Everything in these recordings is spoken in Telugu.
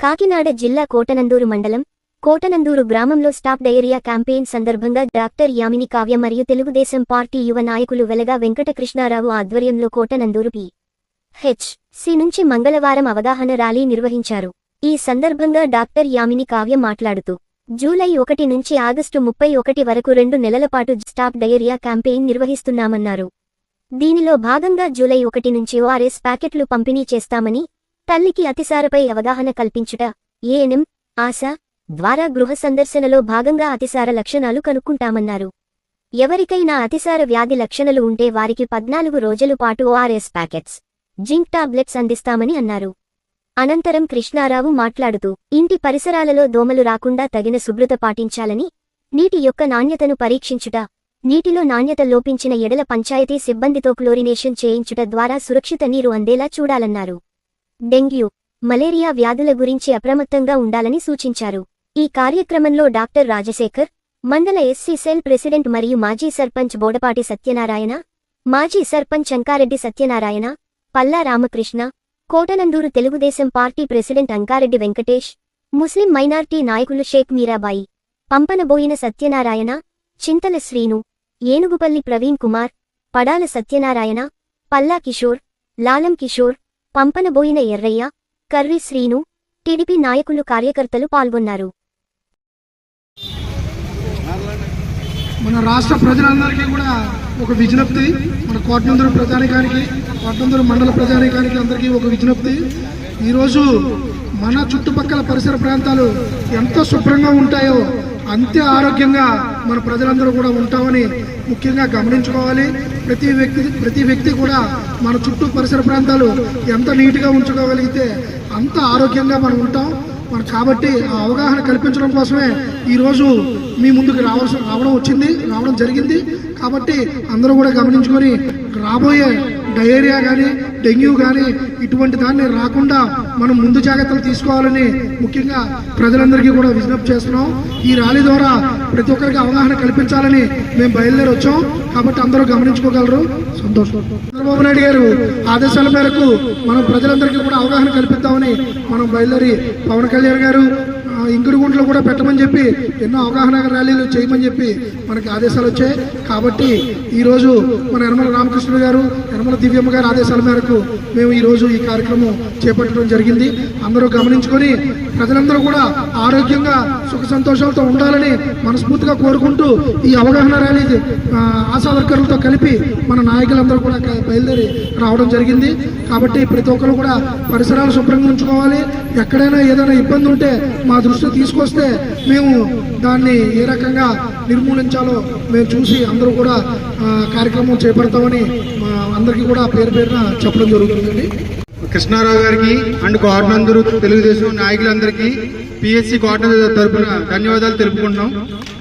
కాకినాడ జిల్లా కోటనందూరు మండలం కోటనందూరు గ్రామంలో స్టాప్ డయేరియా క్యాంపెయిన్ సందర్భంగా డాక్టర్ యామిని కావ్య మరియు తెలుగుదేశం పార్టీ యువ నాయకులు వెలగా వెంకటకృష్ణారావు ఆధ్వర్యంలో కోటనందూరు పి. హెచ్. సి నుంచి మంగళవారం అవగాహన ర్యాలీ నిర్వహించారు. ఈ సందర్భంగా డాక్టర్ యామిని కావ్య మాట్లాడుతూ జూలై ఒకటి నుంచి ఆగస్టు ముప్పై ఒకటి వరకు రెండు నెలల పాటు స్టాప్ డయేరియా క్యాంపెయిన్ నిర్వహిస్తున్నామన్నారు. దీనిలో భాగంగా జూలై ఒకటి నుంచి ఓఆర్ఎస్ ప్యాకెట్లు పంపిణీ చేస్తామని తల్లికి అతిసారపై అవగాహన కల్పించుట ఏఎన్ఎం ఆశ ద్వారా గృహ సందర్శనలో భాగంగా అతిసార లక్షణాలు కనుక్కుంటామన్నారు. ఎవరికైనా అతిసార వ్యాధి లక్షణాలు ఉంటే వారికి పద్నాలుగు రోజుల పాటు ఓఆర్ఎస్ ప్యాకెట్స్ జింక్ టాబ్లెట్స్ అందిస్తామని అన్నారు. అనంతరం కృష్ణారావు మాట్లాడుతూ ఇంటి పరిసరాలలో దోమలు రాకుండా తగిన శుభ్రత పాటించాలని నీటి యొక్క నాణ్యతను పరీక్షించుట నీటిలో నాణ్యత లోపించిన ఎడల పంచాయతీ సిబ్బందితో క్లోరినేషన్ చేయించుట ద్వారా సురక్షిత నీరు అందేలా చూడాలన్నారు. డెంగ్యూ మలేరియా వ్యాధుల గురించి అప్రమత్తంగా ఉండాలని సూచించారు. ఈ కార్యక్రమంలో డాక్టర్ రాజశేఖర్ మండల ఎస్సీ సెల్ ప్రెసిడెంట్ మరియు మాజీ సర్పంచ్ బోడపాటి సత్యనారాయణ మాజీ sarpanch Ankareddy Satyanarayana Palla Ramakrishna Kotanandur Telugu Desam party president Ankareddy Venkatesh Muslim minority నాయకులు షేక్ మీరాబాయి పంపనబోయిన సత్యనారాయణ చింతల శ్రీను ఏనుగుపల్లి ప్రవీణ్ కుమార్ పడాల సత్యనారాయణ పల్లా కిషోర్ లాలం కిషోర్ పంపనబోయిన ఎర్రయ్య కర్రి శ్రీను టిడిపి నాయకులు కార్యకర్తలు పాల్గొన్నారు. మన రాష్ట్ర ప్రజలందరికీ కూడా ఒక విజ్ఞప్తి మన కోటనందూరు ప్రజానికానికి కోటనందూరు మండల ప్రజానికానికి అందరికీ ఒక విజ్ఞప్తి. ఈరోజు మన చుట్టుపక్కల పరిసర ప్రాంతాలు ఎంత శుభ్రంగా ఉంటాయో అంతే ఆరోగ్యంగా మన ప్రజలందరూ కూడా ఉంటామని ముఖ్యంగా గమనించుకోవాలి. ప్రతి వ్యక్తి ప్రతి వ్యక్తి కూడా మన చుట్టూ పరిసర ప్రాంతాలు ఎంత నీట్గా ఉంచుకోగలిగితే అంత ఆరోగ్యంగా మనం ఉంటాం. మనం కాబట్టి ఆ అవగాహన కల్పించడం కోసమే ఈరోజు మీ ముందుకు రావాల్సి రావడం వచ్చింది రావడం జరిగింది. కాబట్టి అందరూ కూడా గమనించుకొని రాబోయే డయేరియా కానీ డెంగ్యూ కానీ ఇటువంటి దాన్ని రాకుండా మనం ముందు జాగ్రత్తలు తీసుకోవాలని ముఖ్యంగా ప్రజలందరికీ కూడా విజ్ఞప్తి చేస్తున్నాం. ఈ ర్యాలీ ద్వారా ప్రతి ఒక్కరికి అవగాహన కల్పించాలని మేము బయలుదేరి వచ్చాం. కాబట్టి అందరూ గమనించుకోగలరు. సంతోషం. చంద్రబాబు నాయుడు గారు ఆదేశాల మేరకు మనం ప్రజలందరికీ కూడా అవగాహన కల్పిద్దామని మనం బయలుదేరి పవన్ కళ్యాణ్ గారు ఇంకుడుగుంట్లో కూడా పెట్టమని చెప్పి ఎన్నో అవగాహన ర్యాలీలు చేయమని చెప్పి మనకి ఆదేశాలు వచ్చాయి. కాబట్టి ఈరోజు మన యనమల రామకృష్ణ గారు యనమల దివ్యమ్మ గారి ఆదేశాల మేరకు మేము ఈరోజు ఈ కార్యక్రమం చేపట్టడం జరిగింది. అందరూ గమనించుకొని ప్రజలందరూ కూడా ఆరోగ్యంగా సుఖ సంతోషాలతో ఉండాలని మనస్ఫూర్తిగా కోరుకుంటూ ఈ అవగాహన ర్యాలీ ఆశా వర్కర్లతో కలిపి మన నాయకులందరూ కూడా బయలుదేరి రావడం జరిగింది. కాబట్టి ప్రతి ఒక్కరు కూడా పరిసరాలు శుభ్రంగా ఉంచుకోవాలి. ఎక్కడైనా ఏదైనా ఇబ్బంది ఉంటే మా దృష్టి తీసుకొస్తే మేము దాన్ని ఏ రకంగా నిర్మూలించాలో మేము చూసి అందరూ కూడా కార్యక్రమం చేపడతామని మా అందరికీ కూడా పేరు పేరున చెప్పడం జరుగుతుందండి. కృష్ణారావు గారికి అండ్ కోటనందరూ తెలుగుదేశం నాయకులందరికీ పిఎస్సి కోటనందరు తరపున ధన్యవాదాలు తెలుపుకుంటున్నాం.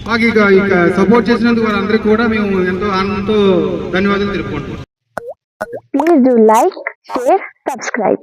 మాకు ఇక ఇక సపోర్ట్ చేసినందుకు వారందరికీ కూడా మేము ఎంతో ఆనందంతో ధన్యవాదాలు తెలుపుకుంటున్నాం. Please do like, share, subscribe.